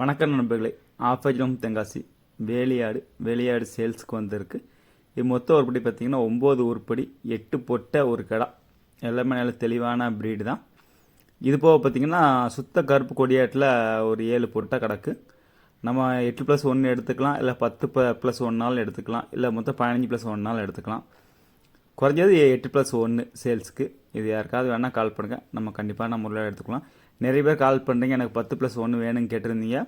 வணக்கம் நண்பர்களே. ஆஃபஜ்லம் தென்காசி வேலியாடு வேலையாடு சேல்ஸுக்கு வந்திருக்கு. இது மொத்த உருப்படி பார்த்தீங்கன்னா ஒம்பது உருப்படி எட்டு பொட்டை ஒரு கடா. எல்லாமே நல்ல தெளிவான ப்ரீடு தான். இது போக பார்த்தீங்கன்னா சுத்த கருப்பு கொடியாட்டில் ஒரு ஏழு பொட்டை கிடக்கு. நம்ம எட்டு ப்ளஸ் ஒன்று எடுத்துக்கலாம் இல்லை பத்து ப ப்ளஸ் ஒன்றாலும் எடுத்துக்கலாம் இல்லை மொத்தம் பதினஞ்சு ப்ளஸ் ஒன்றாலும் எடுத்துக்கலாம். குறைஞ்சது எட்டு ப்ளஸ் ஒன்று சேல்ஸுக்கு. இது யாருக்காவது வேணால் கால் பண்ணுங்கள் நம்ம கண்டிப்பாக நம்ம முறையில் எடுத்துக்கலாம். நிறைய பேர் கால் பண்ணுறீங்க எனக்கு பத்து ப்ளஸ் ஒன்று வேணும்னு கேட்டிருந்தீங்க.